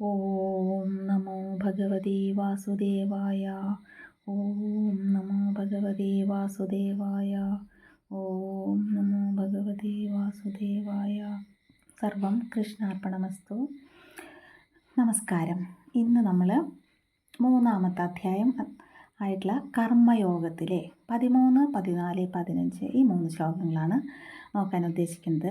ഓം നമോ ഭഗവതി വാസുദേവായ. ഓം നമോ ഭഗവതി വാസുദേവായ. ഓം നമോ ഭഗവതി വാസുദേവായ. സർവം കൃഷ്ണാർപ്പണമസ്തു. നമസ്കാരം. ഇന്ന് നമ്മൾ മൂന്നാമത്തെ അധ്യായം ആയിട്ടുള്ള കർമ്മയോഗത്തിലെ പതിമൂന്ന് പതിനാല് പതിനഞ്ച് ഈ മൂന്ന് ശ്ലോകങ്ങളാണ് നോക്കാൻ ഉദ്ദേശിക്കുന്നത്.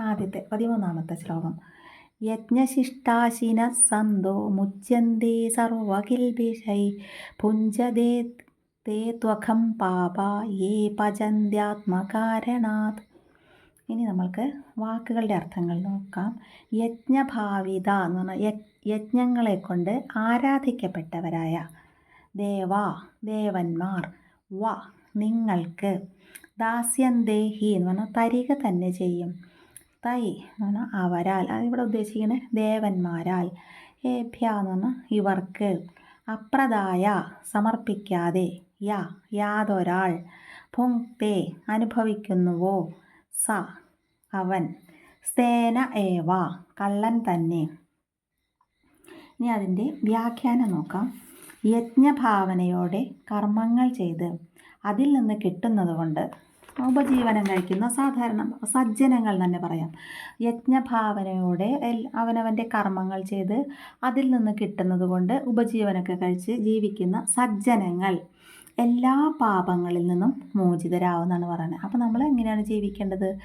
ആദ്യത്തെ പതിമൂന്നാമത്തെ ശ്ലോകം. യജ്ഞശിഷ്ടാശിന സന്തോ മുച്യന്തേ സർവകിൽബിഷൈ പുഞ്ചതേ തേ ത്വഖം പാപ യേ പചന്ത്യാത്മകാരണാത് ഇനി നമ്മൾക്ക് വാക്കുകളുടെ അർത്ഥങ്ങൾ നോക്കാം. യജ്ഞഭാവിത എന്ന് പറഞ്ഞാൽ യജ്ഞങ്ങളെ കൊണ്ട് ആരാധിക്കപ്പെട്ടവരായ ദേവ ദേവന്മാർ വ നിങ്ങൾക്ക് ദാസ്യന്തേഹി എന്ന് പറഞ്ഞാൽ തരിക തന്നെ ചെയ്യും. തൈ എന്ന് പറഞ്ഞാൽ അവരാൽ ഇവിടെ ഉദ്ദേശിക്കുന്നത് ദേവന്മാരാൽ. ഏഭ്യ എന്ന് പറഞ്ഞാൽ ഇവർക്ക് അപ്രദായ സമർപ്പിക്കാതെ യ യാതൊരാൾ ഭുങ്ക്തേ അനുഭവിക്കുന്നുവോ സ അവൻ സ്തേന ഏവ കള്ളൻ തന്നെ. ഇനി അതിന്റെ വ്യാഖ്യാനം നോക്കാം. യജ്ഞഭാവനയോടെ കർമ്മങ്ങൾ ചെയ്ത് അതിൽ നിന്ന് കിട്ടുന്നത് കൊണ്ട് ഉപജീവനം കഴിക്കുന്ന സാധാരണ സജ്ജനങ്ങൾ തന്നെ പറയാം. യജ്ഞഭാവനയോടെ അവനവന്റെ കർമ്മങ്ങൾ ചെയ്ത് അതിൽ നിന്ന് കിട്ടുന്നത് കൊണ്ട് ഉപജീവനമൊക്കെ കഴിച്ച് ജീവിക്കുന്ന സജ്ജനങ്ങൾ എല്ലാ പാപങ്ങളിൽ നിന്നും മോചിതരാവുന്നതാണ് പറയുന്നത്. അപ്പോൾ നമ്മൾ എങ്ങനെയാണ് ജീവിക്കേണ്ടത്?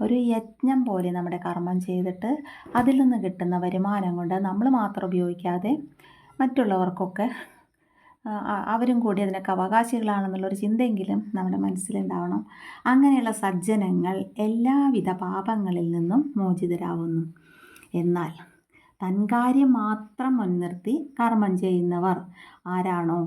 ഒരു യജ്ഞം പോലെ നമ്മുടെ കർമ്മം ചെയ്തിട്ട് അതിൽ നിന്ന് കിട്ടുന്ന വരുമാനം കൊണ്ട് നമ്മൾ മാത്രം ഉപയോഗിക്കാതെ മറ്റുള്ളവർക്കൊക്കെ അവരും കൂടി അതിനൊക്കെ അവകാശികളാണെന്നുള്ളൊരു ചിന്തയെങ്കിലും നമ്മുടെ മനസ്സിലുണ്ടാവണം. അങ്ങനെയുള്ള സജ്ജനങ്ങൾ എല്ലാവിധ പാപങ്ങളിൽ നിന്നും മോചിതരാവുന്നു. എന്നാൽ തൻകാര്യം മാത്രം മുൻനിർത്തി കർമ്മം ചെയ്യുന്നവർ ആരാണോ?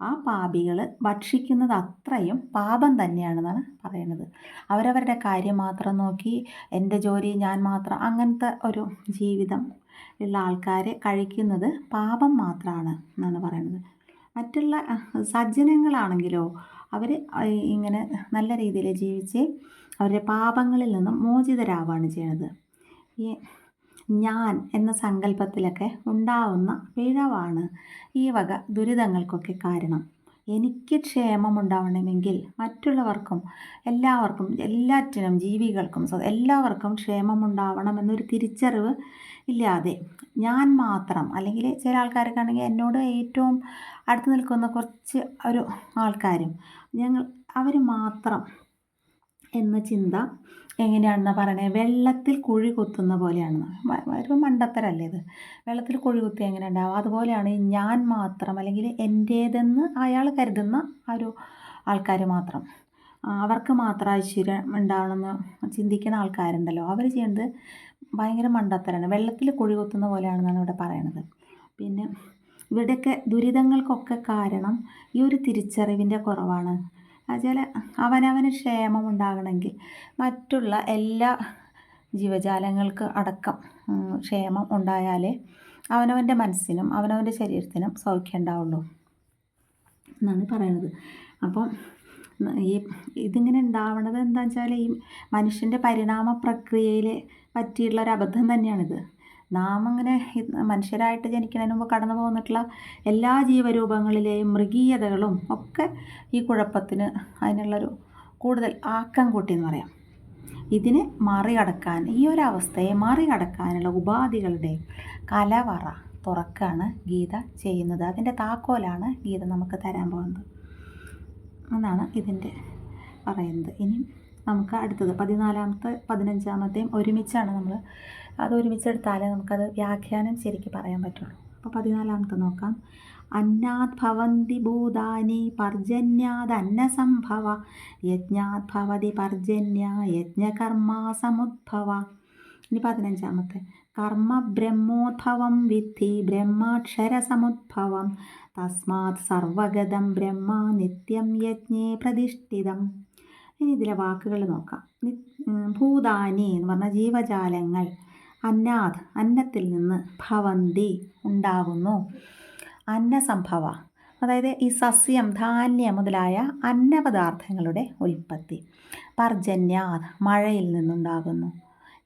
ആ പാപികൾ ഭക്ഷിക്കുന്നത് അത്രയും പാപം തന്നെയാണെന്നാണ് പറയുന്നത്. അവരവരുടെ കാര്യം മാത്രം നോക്കി എന്റെ ജോലി ഞാൻ മാത്രം അങ്ങനത്തെ ഒരു ജീവിതം ഉള്ള ആൾക്കാരെ കഴിക്കുന്നത് പാപം മാത്രമാണ് എന്നാണ് പറയുന്നത്. മറ്റുള്ള സജ്ജനങ്ങളാണെങ്കിലോ അവർ ഇങ്ങനെ നല്ല രീതിയിൽ ജീവിച്ച് അവരുടെ പാപങ്ങളിൽ നിന്നും മോചിതരാവുകയാണ് ചെയ്യുന്നത് ഈ ഞാൻ എന്ന സങ്കല്പത്തിലൊക്കെ ഉണ്ടാവുന്ന പിഴവാണ് ഈ വക ദുരിതങ്ങൾക്കൊക്കെ കാരണം. എനിക്ക് ക്ഷേമമുണ്ടാവണമെങ്കിൽ മറ്റുള്ളവർക്കും എല്ലാവർക്കും എല്ലാറ്റിനും ജീവികൾക്കും എല്ലാവർക്കും ക്ഷേമമുണ്ടാവണമെന്നൊരു തിരിച്ചറിവ് ഇല്ലാതെ ഞാൻ മാത്രം അല്ലെങ്കിൽ ചില ആൾക്കാരൊക്കെ ആണെങ്കിൽ എന്നോട് ഏറ്റവും അടുത്ത് നിൽക്കുന്ന കുറച്ച് ഒരു ആൾക്കാരും ഞങ്ങൾ അവർ മാത്രം എന്ന ചിന്ത എങ്ങനെയാണെന്ന് പറയണേ? വെള്ളത്തിൽ കുഴി കുത്തുന്ന പോലെയാണെന്ന് ഒരു മണ്ടത്തരല്ലേ ഇത്? വെള്ളത്തിൽ കുഴി കുത്തി എങ്ങനെ ഉണ്ടാവും അതുപോലെയാണ് ഞാൻ മാത്രം അല്ലെങ്കിൽ എന്റേതെന്ന് അയാൾ കരുതുന്ന ഒരു ആൾക്കാർ മാത്രം. അവർക്ക് മാത്രം ഐശ്വര്യം ഉണ്ടാവണമെന്ന് ചിന്തിക്കുന്ന ആൾക്കാരുണ്ടല്ലോ. അവർ ചെയ്യുന്നത് ഭയങ്കര മണ്ടത്തരാണ്. വെള്ളത്തിൽ കുഴി കുത്തുന്ന പോലെയാണെന്നാണ് ഇവിടെ പറയണത്. പിന്നെ ഇവിടെയൊക്കെ ദുരിതങ്ങൾക്കൊക്കെ കാരണം ഈ ഒരു തിരിച്ചറിവിന്റെ കുറവാണ്. എന്നുവെച്ചാൽ അവനവന് ക്ഷേമം ഉണ്ടാകണമെങ്കിൽ മറ്റുള്ള എല്ലാ ജീവജാലങ്ങൾക്ക് അടക്കം ക്ഷേമം ഉണ്ടായാലേ അവനവന്റെ മനസ്സിനും അവനവന്റെ ശരീരത്തിനും സൗഖ്യം ഉണ്ടാവുള്ളൂ എന്നാണ് പറയുന്നത്. അപ്പം ഈ ഇതിങ്ങനെ ഉണ്ടാവണത് എന്താ വെച്ചാൽ ഈ മനുഷ്യന്റെ പരിണാമ പ്രക്രിയയിൽ പറ്റിയിട്ടുള്ള ഒരു അബദ്ധം തന്നെയാണിത്. നാം അങ്ങനെ മനുഷ്യരായിട്ട് ജനിക്കുന്നതിന് മുമ്പ് കടന്നു പോന്നിട്ടുള്ള എല്ലാ ജീവരൂപങ്ങളിലെയും മൃഗീയതകളും ഒക്കെ ഈ കുഴപ്പത്തിന് അതിനുള്ളൊരു കൂടുതൽ ആക്കം കൂട്ടി എന്ന് പറയാം. ഇതിനെ മറികടക്കാൻ ഈ ഒരു അവസ്ഥയെ മറികടക്കാനുള്ള ഉപാധികളുടെ കലവറ തുറക്കാണ് ഗീത ചെയ്യുന്നത്. അതിന്റെ താക്കോലാണ് ഗീത നമുക്ക് തരാൻ പോകുന്നത്. എന്നാണ് ഇതിന്റെ പറയുന്നത്. ഇനി നമുക്ക് അടുത്തത് പതിനാലാമത്തെ പതിനഞ്ചാമത്തെയും ഒരുമിച്ചാണ് നമ്മൾ അത് ഒരുമിച്ചെടുത്താലേ നമുക്കത് വ്യാഖ്യാനം ശരിക്കും പറയാൻ പറ്റുള്ളൂ. അപ്പോൾ പതിനാലാമത്തെ നോക്കാം. അന്നാത് ഭവന്തി ഭൂതാനി പർജന്യാത് അന്നസംഭവ യജ്ഞാത് ഭവതി പർജന്യ യജ്ഞകർമാ സമുദ്ഭവ. ഇനി പതിനഞ്ചാമത്തെ. കർമ്മ ബ്രഹ്മോദ്ഭവം വിദ്ധി ബ്രഹ്മാക്ഷരസമുദ്ഭവം തസ്മാത് സർവഗതം ബ്രഹ്മ നിത്യം യജ്ഞേ പ്രതിഷ്ഠിതം. ഇനി ഇതിലെ വാക്കുകൾ നോക്കാം. ഭൂതാനി എന്ന് പറഞ്ഞാൽ ജീവജാലങ്ങൾ. അന്നാഥ് അന്നത്തിൽ നിന്ന് ഭവന്തി ഉണ്ടാകുന്നു അന്നസംഭവ അതായത് ഈ സസ്യം ധാന്യം മുതലായ അന്നപദാർത്ഥങ്ങളുടെ ഉൽപ്പത്തി. പർജന്യാത് മഴയിൽ നിന്നുണ്ടാകുന്നു.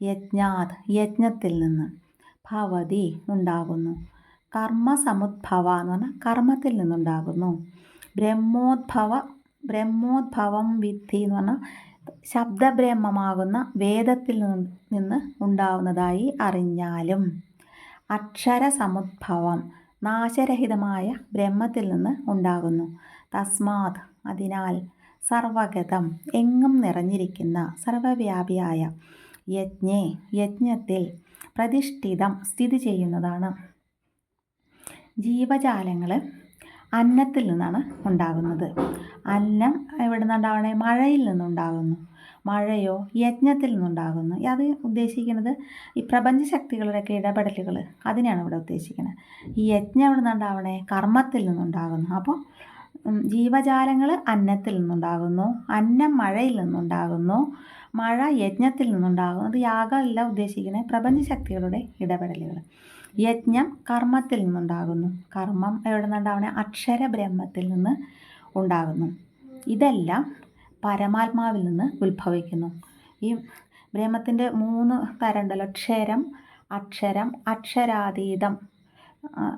യജ്ഞാത് യജ്ഞത്തിൽ നിന്ന് ഭവതി ഉണ്ടാകുന്നു. കർമ്മസമുദ്ഭവ എന്ന് പറഞ്ഞാൽ കർമ്മത്തിൽ നിന്നുണ്ടാകുന്നു. ബ്രഹ്മോദ്ഭവ ബ്രഹ്മോദ്ഭവം വിദ്ധി എന്ന് പറഞ്ഞാൽ ശബ്ദബ്രഹ്മമാകുന്ന വേദത്തിൽ നിന്ന് ഉണ്ടാവുന്നതായി അറിഞ്ഞാലും അക്ഷര സമുദ്ഭവം നാശരഹിതമായ ബ്രഹ്മത്തിൽ നിന്ന് ഉണ്ടാകുന്നു. തസ്മാത് അതിനാൽ സർവഗതം എങ്ങും നിറഞ്ഞിരിക്കുന്ന സർവവ്യാപിയായ യജ്ഞേ യജ്ഞത്തിൽ പ്രതിഷ്ഠിതം സ്ഥിതി ചെയ്യുന്നതാണ്. ജീവജാലങ്ങൾ അന്നത്തിൽ നിന്നാണ് ഉണ്ടാകുന്നത്. അന്നം എവിടെ നിന്നുണ്ടാവണേ? മഴയിൽ നിന്നുണ്ടാകുന്നു. മഴയോ യജ്ഞത്തിൽ നിന്നുണ്ടാകുന്നു. അത് ഉദ്ദേശിക്കുന്നത് ഈ പ്രപഞ്ച ശക്തികളുടെയൊക്കെ ഇടപെടലുകൾ. അതിനെയാണ് ഇവിടെ ഉദ്ദേശിക്കുന്നത്. ഈ യജ്ഞം എവിടെ നിന്നുണ്ടാവണേ? കർമ്മത്തിൽ നിന്നുണ്ടാകുന്നു. അപ്പോൾ ജീവജാലങ്ങൾ അന്നത്തിൽ നിന്നുണ്ടാകുന്നു. അന്നം മഴയിൽ നിന്നുണ്ടാകുന്നു. മഴ യജ്ഞത്തിൽ നിന്നുണ്ടാകുന്നു. അത് യാഗമല്ല ഉദ്ദേശിക്കുന്നത്. പ്രപഞ്ച ശക്തികളുടെ ഇടപെടലുകൾ. യജ്ഞം കർമ്മത്തിൽ നിന്നുണ്ടാകുന്നു. കർമ്മം എവിടെ നിന്നുണ്ടാവണേ അക്ഷര ബ്രഹ്മത്തിൽ നിന്ന് ഉണ്ടാകുന്നു. ഇതെല്ലാം പരമാത്മാവിൽ നിന്ന് ഉത്ഭവിക്കുന്നു. ഈ ബ്രഹ്മത്തിന്റെ മൂന്ന് തരമുണ്ടല്ലോ ക്ഷരം അക്ഷരം അക്ഷരാതീതം.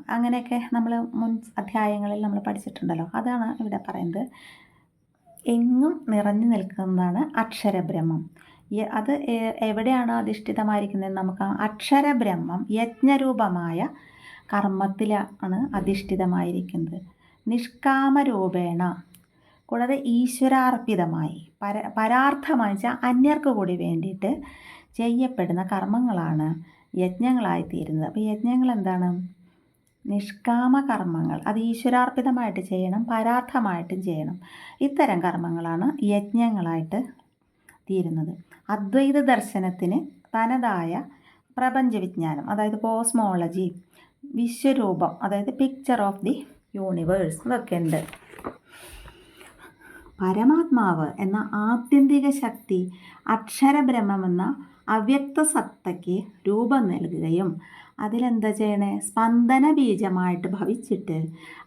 അങ്ങനെയൊക്കെ നമ്മൾ മുൻ അധ്യായങ്ങളിൽ നമ്മൾ പഠിച്ചിട്ടുണ്ടല്ലോ. അതാണ് ഇവിടെ പറയുന്നത്. എങ്ങും നിറഞ്ഞു നിൽക്കുന്നതാണ് അക്ഷരബ്രഹ്മം. അത് എവിടെയാണോ അധിഷ്ഠിതമായിരിക്കുന്നത്? നമുക്ക് അക്ഷരബ്രഹ്മം യജ്ഞരൂപമായ കർമ്മത്തിലാണ് അധിഷ്ഠിതമായിരിക്കുന്നത്. നിഷ്കാമരൂപേണ കൂടാതെ ഈശ്വരാർപ്പിതമായി പര പരാർത്ഥമായി വെച്ചാൽ അന്യർക്ക് കൂടി വേണ്ടിയിട്ട് ചെയ്യപ്പെടുന്ന കർമ്മങ്ങളാണ് യജ്ഞങ്ങളായിത്തീരുന്നത്. അപ്പോൾ യജ്ഞങ്ങൾ എന്താണ് നിഷ്കാമ കർമ്മങ്ങൾ അത് ഈശ്വരാർപ്പിതമായിട്ട് ചെയ്യണം പരാർത്ഥമായിട്ടും ചെയ്യണം. ഇത്തരം കർമ്മങ്ങളാണ് യജ്ഞങ്ങളായിട്ട് തീരുന്നത് അദ്വൈത ദർശനത്തിന് തനതായ പ്രപഞ്ചവിജ്ഞാനം അതായത് കോസ്മോളജി വിശ്വരൂപം അതായത് പിക്ചർ ഓഫ് ദി യൂണിവേഴ്സ് ഇതൊക്കെ ഉണ്ട്. പരമാത്മാവ് എന്ന ആത്യന്തിക ശക്തി അക്ഷരബ്രഹ്മമെന്ന അവ്യക്ത സത്തയ്ക്ക് രൂപം നൽകുകയും അതിലെന്താ ചെയ്യണേ? സ്പന്ദന ബീജമായിട്ട് ഭവിച്ചിട്ട്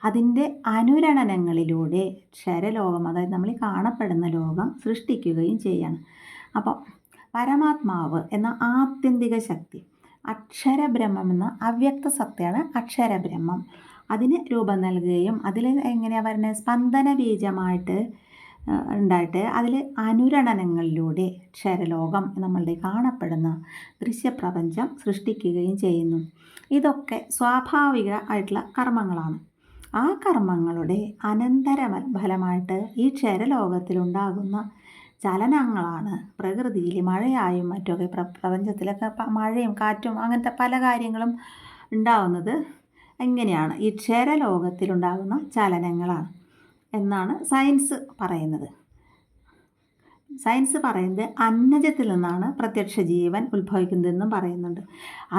അതിന്റെ അനുരണനങ്ങളിലൂടെ ക്ഷരലോകം അതായത് നമ്മൾ കാണപ്പെടുന്ന ലോകം സൃഷ്ടിക്കുകയും ചെയ്യണം. അപ്പോൾ പരമാത്മാവ് എന്ന ആത്യന്തിക ശക്തി അക്ഷരബ്രഹ്മം എന്ന അവ്യക്ത സത്യമാണ് അക്ഷരബ്രഹ്മം. അതിന് രൂപം നൽകുകയും അതിൽ എങ്ങനെയാണ് വരുന്നത് സ്പന്ദന ബീജമായിട്ട് ഉണ്ടായിട്ട് അതിൽ അനുരണനങ്ങളിലൂടെ ക്ഷരലോകം നമ്മളുടെ കാണപ്പെടുന്ന ദൃശ്യപ്രപഞ്ചം സൃഷ്ടിക്കുകയും ചെയ്യുന്നു. ഇതൊക്കെ സ്വാഭാവിക ആയിട്ടുള്ള കർമ്മങ്ങളാണ്. ആ കർമ്മങ്ങളുടെ അനന്തര ഫലമായിട്ട് ഈ ക്ഷരലോകത്തിലുണ്ടാകുന്ന ചലനങ്ങളാണ്. പ്രകൃതിയിൽ മഴയായും മറ്റൊക്കെ പ്രപഞ്ചത്തിലൊക്കെ മഴയും കാറ്റും അങ്ങനത്തെ പല കാര്യങ്ങളും ഉണ്ടാവുന്നത് എങ്ങനെയാണ്? ഈ ക്ഷരലോകത്തിലുണ്ടാകുന്ന ചലനങ്ങളാണ്. എന്നാണ് സയൻസ് പറയുന്നത്. സയൻസ് പറയുന്നത് അന്നജത്തിൽ നിന്നാണ് പ്രത്യക്ഷ ജീവൻ ഉത്ഭവിക്കുന്നതെന്നും പറയുന്നുണ്ട്.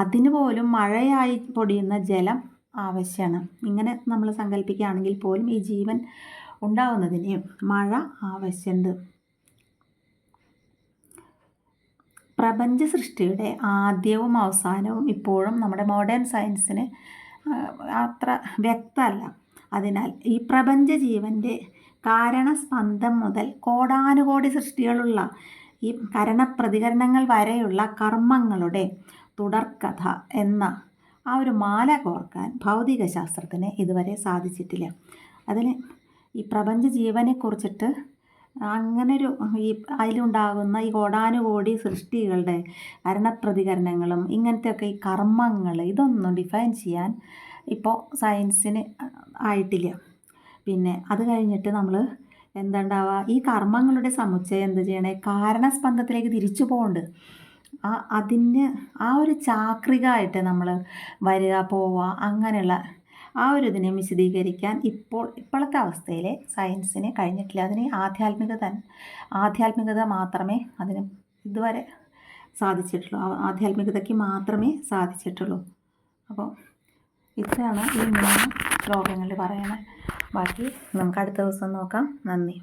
അതിന് പോലും മഴയായി പൊടിയുന്ന ജലം ആവശ്യമാണ്. ഇങ്ങനെ നമ്മൾ സങ്കല്പിക്കുകയാണെങ്കിൽ പോലും ഈ ജീവൻ ഉണ്ടാവുന്നതിന് മഴ ആവശ്യമുണ്ട്. പ്രപഞ്ച സൃഷ്ടിയുടെ ആദ്യവും അവസാനവും ഇപ്പോഴും നമ്മുടെ മോഡേൺ സയൻസിന് അത്ര വ്യക്തമല്ല. അതിനാൽ ഈ പ്രപഞ്ച ജീവന്റെ കാരണസ്പന്ദം മുതൽ കോടാനുകോടി സൃഷ്ടികളുള്ള ഈ കരണപ്രതികരണങ്ങൾ വരെയുള്ള കർമ്മങ്ങളുടെ തുടർക്കഥ എന്ന ആ ഒരു മാല കോർക്കാൻ ഭൗതിക ശാസ്ത്രത്തിന് ഇതുവരെ സാധിച്ചിട്ടില്ല. അതിന് ഈ പ്രപഞ്ച ജീവനെക്കുറിച്ചിട്ട് അങ്ങനൊരു ഈ അതിലുണ്ടാകുന്ന ഈ കോടാനുകോടി സൃഷ്ടികളുടെ കരണപ്രതികരണങ്ങളും ഇങ്ങനത്തെയൊക്കെ ഈ കർമ്മങ്ങൾ ഇതൊന്നും ഡിഫൈൻ ചെയ്യാൻ ഇപ്പോൾ സയൻസിന് ആയിട്ടില്ല. പിന്നെ അത് കഴിഞ്ഞിട്ട് നമ്മൾ എന്താണ്ടാവുക ഈ കർമ്മങ്ങളുടെ സമുച്ചയം എന്ത് ചെയ്യണേ? കാരണസ്പന്ദത്തിലേക്ക് തിരിച്ചു പോകണ്ട്. ആ അതിന് ആ ഒരു ചാക്രികമായിട്ട് നമ്മൾ വരിക പോവുക അങ്ങനെയുള്ള ആ ഒരു ഇതിനെ വിശദീകരിക്കാൻ ഇപ്പോൾ ഇപ്പോഴത്തെ അവസ്ഥയിൽ സയൻസിന് കഴിഞ്ഞിട്ടില്ല. അതിന് ആധ്യാത്മികത ആധ്യാത്മികത മാത്രമേ അതിന് ഇതുവരെ സാധിച്ചിട്ടുള്ളൂ. ആധ്യാത്മികതയ്ക്ക് മാത്രമേ സാധിച്ചിട്ടുള്ളൂ. അപ്പോൾ ഇത്രയാണ് ഈ മൂന്ന് ശ്ലോകങ്ങളിൽ പറയുന്നത് ബാക്കി നമുക്ക് അടുത്ത ദിവസം നോക്കാം. നന്ദി.